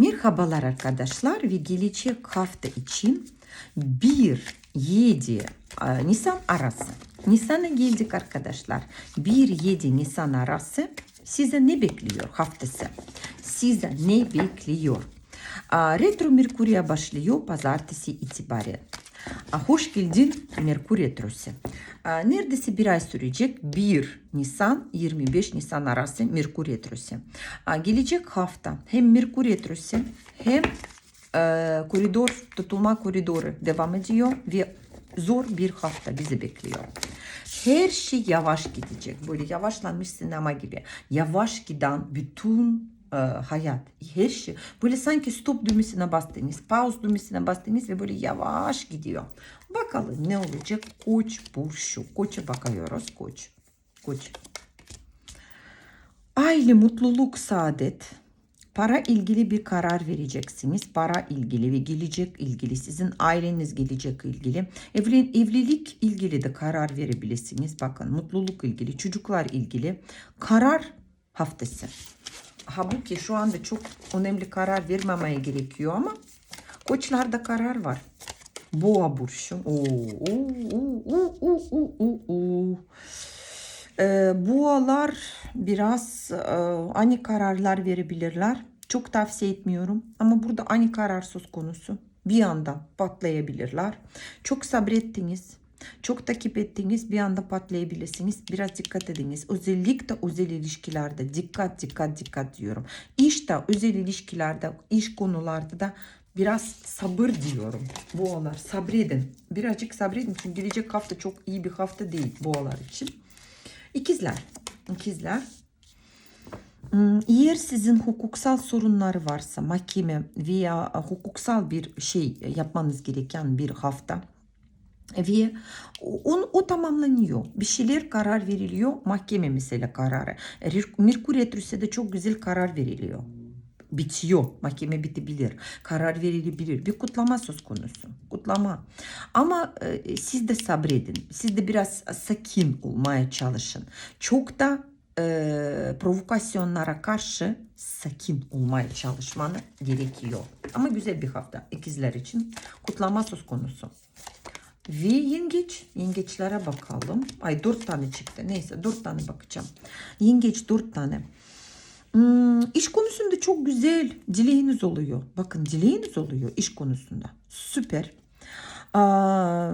Merhabalar arkadaşlar ve gelecek hafta için 1-7 e, Nisan arası. Nisan'a geldik arkadaşlar. 1-7 Nisan arası size ne bekliyor haftası? Size ne bekliyor? A, Retro Merkür'e başlıyor pazartesi itibaren. Hoş geldin Merkür Retrosu. Neredeyse bir ay sürecek 1 Nisan 25 Nisan arası Merkür Retrosu. Gelecek hafta hem Merkür Retrosu hem koridor tutulma koridoru devam ediyor ve zor bir hafta bizi bekliyor. Her şey yavaş gidecek. Böyle yavaşlanmış sinema gibi. Yavaş giden bütün hayat, her şey. Böyle sanki stop düğmesine bastınız, pause düğmesine bastınız ve böyle yavaş gidiyor. Bakalım ne olacak? Koç burcu. Koça bakıyoruz. Koç. Koç. Aile, mutluluk, saadet. Para ilgili bir karar vereceksiniz. Para ilgili ve gelecek ilgili. Sizin aileniz gelecek ilgili. Evli, evlilik ilgili de karar verebilirsiniz. Bakın mutluluk ilgili, çocuklar ilgili. Karar haftası. Halbuki şu anda çok önemli karar vermemeye gerekiyor ama koçlarda karar var. Boğa burcu. Oo, oo. Ee, boğalar biraz e, ani kararlar verebilirler. Çok tavsiye etmiyorum ama burada ani karar söz konusu. Bir anda patlayabilirler. Çok sabrettiniz. Çok takip ettiniz bir anda patlayabilirsiniz. Biraz dikkat ediniz. Özellikle özel ilişkilerde dikkat dikkat dikkat diyorum. İşte özel ilişkilerde, iş konularda da biraz sabır diyorum. Boğalar sabredin. Birazcık sabredin çünkü gelecek hafta çok iyi bir hafta değil boğalar için. İkizler. İkizler. Hmm, Eğer sizin hukuksal sorunları varsa mahkeme veya hukuksal bir şey yapmanız gereken bir hafta ve o, o tamamlanıyor. Bir şeyler karar veriliyor. Mahkeme mesela kararı. Merkür Retrosu'da çok güzel karar veriliyor. Bitiyor. Mahkeme bitebilir. Karar verilebilir. Bir kutlama söz konusu. Kutlama. Ama e, siz de sabredin. Siz de biraz sakin olmaya çalışın. Çok da e, provokasyonlara karşı sakin olmaya çalışmanı gerekiyor. Ama güzel bir hafta ikizler için kutlama söz konusu. Ve yengeç. Yengeçlere bakalım. Ay dört tane çıktı. Neyse dört tane bakacağım. Yengeç dört tane. Hmm, iş konusunda çok güzel dileğiniz oluyor. Bakın dileğiniz oluyor iş konusunda. Süper. Aa,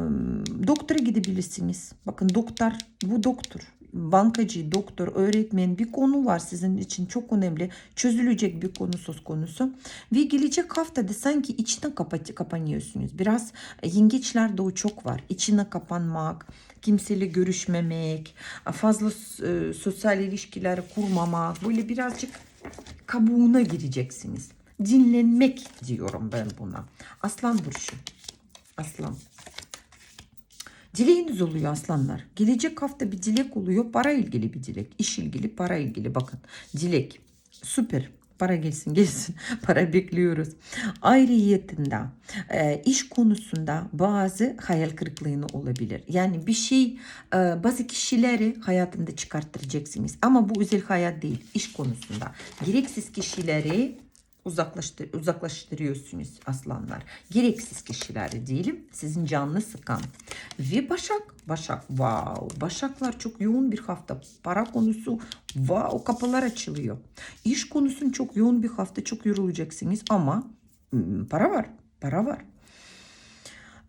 doktora gidebilirsiniz. Bakın doktor, bu doktor, bankacı, doktor, öğretmen bir konu var sizin için çok önemli. Çözülecek bir konu söz konusu. Ve gelecek haftada sanki içine kapat kapanıyorsunuz. Biraz yengeçlerde o çok var. İçine kapanmak, kimseyle görüşmemek, fazla e, sosyal ilişkiler kurmamak. Böyle birazcık kabuğuna gireceksiniz. Dinlenmek diyorum ben buna. Aslan burcu. Aslan. Dileğiniz oluyor aslanlar. Gelecek hafta bir dilek oluyor. Para ilgili bir dilek. İş ilgili, para ilgili. Bakın dilek. Süper. Para gelsin gelsin. Para bekliyoruz. Ayrıyetinde e, iş konusunda bazı hayal kırıklığını olabilir. Yani bir şey e, bazı kişileri hayatında çıkarttıracaksınız. Ama bu özel hayat değil. iş konusunda. Gereksiz kişileri uzaklaştır, uzaklaştırıyorsunuz aslanlar. Gereksiz kişileri diyelim sizin canını sıkan. Ve Başak, Başak wow. Başaklar çok yoğun bir hafta. Para konusu wow kapılar açılıyor. İş konusun çok yoğun bir hafta çok yorulacaksınız ama hmm, para var, para var.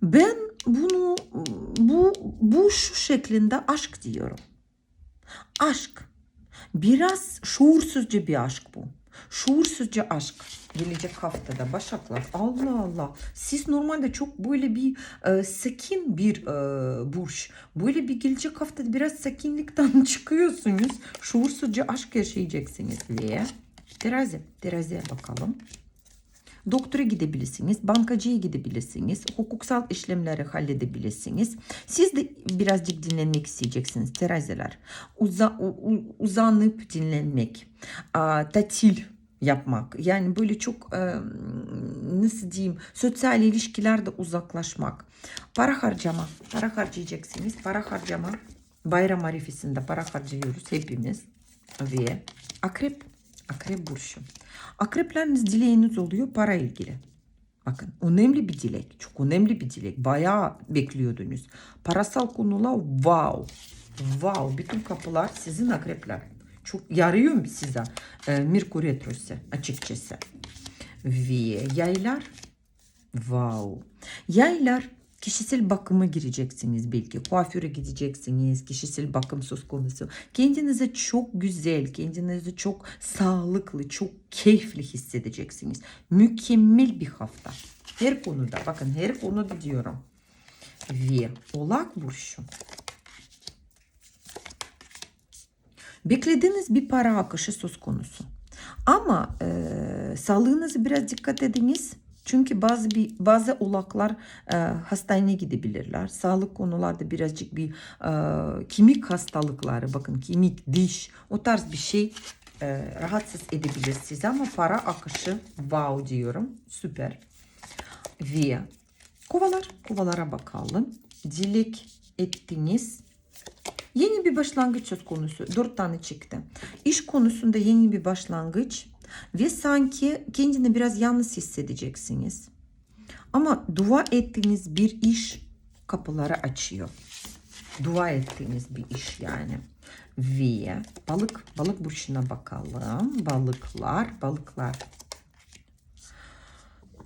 Ben bunu bu bu şu şeklinde aşk diyorum. Aşk. Biraz şuursuzca bir aşk bu. Şuursuzca aşk gelecek haftada Başaklar. Allah Allah. Siz normalde çok böyle bir e, sakin bir e, burç. Böyle bir gelecek haftada biraz sakinlikten çıkıyorsunuz. Şuursuzca aşk yaşayacaksınız ve terazi. Teraziye bakalım. Doktora gidebilirsiniz, bankacıya gidebilirsiniz, hukuksal işlemleri halledebilirsiniz. Siz de birazcık dinlenmek isteyeceksiniz teraziler. Uza, uzanıp dinlenmek, a, tatil yapmak. Yani böyle çok e, nasıl diyeyim sosyal ilişkilerde uzaklaşmak. Para harcama. Para harcayacaksınız. Para harcama. Bayram arifesinde para harcıyoruz hepimiz. Ve akrep. Akrep burcu. Akrepleriniz dileğiniz oluyor para ilgili. Bakın önemli bir dilek. Çok önemli bir dilek. Bayağı bekliyordunuz. Parasal konular wow. Wow. Bütün kapılar sizin akrepler. Çok yarıyor size. E, Merkür Retrosu açıkçası. Ve yaylar Wow. Yaylar kişisel bakıma gireceksiniz belki. Kuaföre gideceksiniz. Kişisel bakım söz konusu. Kendinizi çok güzel, kendinizi çok sağlıklı, çok keyifli hissedeceksiniz. Mükemmel bir hafta. Her konuda. Bakın her konuda diyorum. Ve Oğlak Burcu. Beklediğiniz bir para akışı söz konusu. Ama e, sağlığınıza biraz dikkat ediniz. Çünkü bazı bir bazı oğlaklar e, hastaneye gidebilirler. Sağlık konularda birazcık bir e, kemik hastalıkları, bakın kemik, diş o tarz bir şey e, rahatsız edebilir sizi ama para akışı wow diyorum. Süper. Ve kovalar, kovalara bakalım. Dilek ettiniz. Yeni bir başlangıç söz konusu. Dört tane çıktı. İş konusunda yeni bir başlangıç ve sanki kendini biraz yalnız hissedeceksiniz. Ama dua ettiğiniz bir iş kapıları açıyor. Dua ettiğiniz bir iş yani. Ve balık, balık burçuna bakalım. Balıklar, balıklar.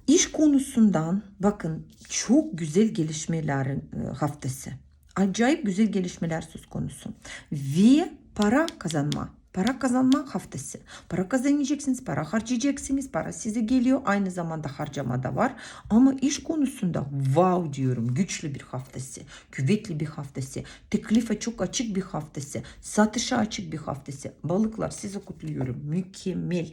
İş konusundan bakın çok güzel gelişmelerin e, haftası. Acayip güzel gelişmeler söz konusu. Ve para kazanma. Para kazanma haftası. Para kazanacaksınız, para harcayacaksınız, para size geliyor. Aynı zamanda harcama da var. Ama iş konusunda wow diyorum. Güçlü bir haftası, kuvvetli bir haftası, teklife çok açık bir haftası, satışa açık bir haftası. Balıklar sizi kutluyorum. Mükemmel.